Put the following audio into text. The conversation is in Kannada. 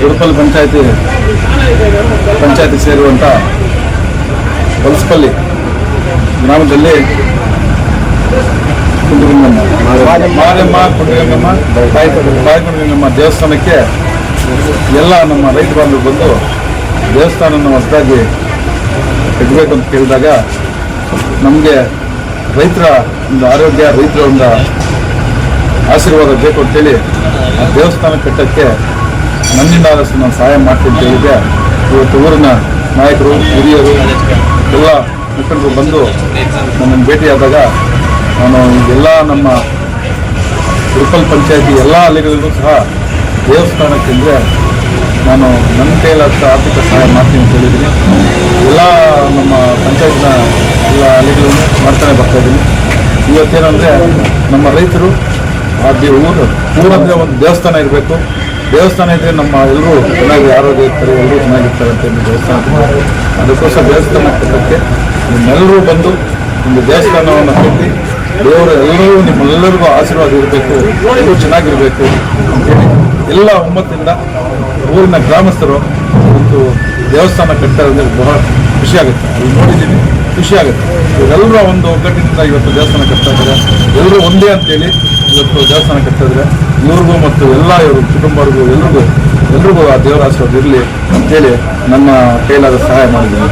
ಉಡುಪಲ್ಲಿ ಪಂಚಾಯತಿ ಪಂಚಾಯತಿ ಸೇರುವಂಥ ಹೊಲಸಪಲ್ಲಿ ಗ್ರಾಮದಲ್ಲಿ ನಮ್ಮ ಮಾರಮ್ಮ ಕುಂಡಗಂಗಮ್ಮ ತಾಯಿ ಕುಂಟಗಂಗಮ್ಮ ದೇವಸ್ಥಾನಕ್ಕೆ ಎಲ್ಲ ನಮ್ಮ ರೈತ ಬಾಂಧವರು ಬಂದು ದೇವಸ್ಥಾನವನ್ನು ಹೊಸದಾಗಿ ಕಟ್ಟಬೇಕು ಅಂತ ಕೇಳಿದಾಗ ನಮಗೆ ರೈತರ ಒಂದು ಆರೋಗ್ಯ ರೈತರ ಒಂದು ಆಶೀರ್ವಾದ ಬೇಕು ಅಂತೇಳಿ ಆ ದೇವಸ್ಥಾನ ಕಟ್ಟಕ್ಕೆ ನನ್ನಿಂದ ಆದಷ್ಟು ನಾನು ಸಹಾಯ ಮಾಡ್ತೀನಿ ಹೇಳಿದ್ದೆ. ಇವತ್ತು ಊರಿನ ನಾಯಕರು, ಹಿರಿಯರು, ಎಲ್ಲ ಮುಖಂಡರು ಬಂದು ನನ್ನನ್ನು ಭೇಟಿಯಾದಾಗ ನಾನು ಎಲ್ಲ ನಮ್ಮ ಉಡುಪಲ್ ಪಂಚಾಯತಿ ಎಲ್ಲ ಅಲ್ಲಿಗಳಿಗೂ ಸಹ ದೇವಸ್ಥಾನಕ್ಕೆ ಅಂದರೆ ನಾನು ನನ್ನ ಕೈಲಾದ ಆರ್ಥಿಕ ಸಹಾಯ ಮಾಡ್ತೀನಿ ಅಂತ ಹೇಳಿದ್ದೀನಿ. ಎಲ್ಲ ನಮ್ಮ ಪಂಚಾಯತ್ನ ಎಲ್ಲ ಅಲ್ಲಿಗಳನ್ನು ಮಾಡ್ತಾನೆ ಬರ್ತಾ ಇದ್ದೀನಿ. ಇವತ್ತೇನಂದರೆ ನಮ್ಮ ರೈತರು ಆ ದೇವರು ಊರಂದರೆ ಒಂದು ದೇವಸ್ಥಾನ ಇರಬೇಕು. ದೇವಸ್ಥಾನ ಇದ್ದರೆ ನಮ್ಮ ಎಲ್ಲರೂ ಚೆನ್ನಾಗಿ ಆರೋಗ್ಯ ಇರ್ತಾರೆ, ಎಲ್ಲರೂ ಚೆನ್ನಾಗಿರ್ತಾರೆ ಅಂತ ಒಂದು ದೇವಸ್ಥಾನ ಅದಕ್ಕೋಸ್ಕರ ದೇವಸ್ಥಾನ ಕಟ್ಟೋಕ್ಕೆ ನಿಮ್ಮೆಲ್ಲರೂ ಬಂದು ಒಂದು ದೇವಸ್ಥಾನವನ್ನು ಕಟ್ಟಿ ದೇವರು ಎಲ್ಲರೂ ನಿಮ್ಮೆಲ್ಲರಿಗೂ ಆಶೀರ್ವಾದ ಇರಬೇಕು, ಎಲ್ಲರೂ ಚೆನ್ನಾಗಿರಬೇಕು ಅಂತೇಳಿ ಎಲ್ಲ ಒಮ್ಮತ್ತಿಂದ ಊರಿನ ಗ್ರಾಮಸ್ಥರು ಒಂದು ದೇವಸ್ಥಾನ ಕಟ್ಟೋದಂದ್ರೆ ಬಹಳ ಖುಷಿಯಾಗುತ್ತೆ ಅಲ್ಲಿ ನೋಡಿದ್ದೀನಿ ಖುಷಿಯಾಗುತ್ತೆ ಇವರೆಲ್ಲರ ಒಂದು ಒಗ್ಗಟ್ಟಿನಿಂದ ಇವತ್ತು ದೇವಸ್ಥಾನ ಕಟ್ತಾ ಇದ್ದಾರೆ. ಎಲ್ಲರೂ ಒಂದೇ ಅಂತೇಳಿ ಇವತ್ತು ದೇವಸ್ಥಾನ ಕಟ್ಟಿದ್ರೆ ಇವ್ರಿಗೂ ಮತ್ತು ಎಲ್ಲ ಇವರು ಕುಟುಂಬರಿಗೂ ಎಲ್ರಿಗೂ ಎಲ್ರಿಗೂ ಆ ದೇವರ ಆಶೀರ್ವಾದ ಇರಲಿ ಅಂತೇಳಿ ನನ್ನ ಕೈಲಾದ ಸಹಾಯ ಮಾಡಿದ್ದೀನಿ.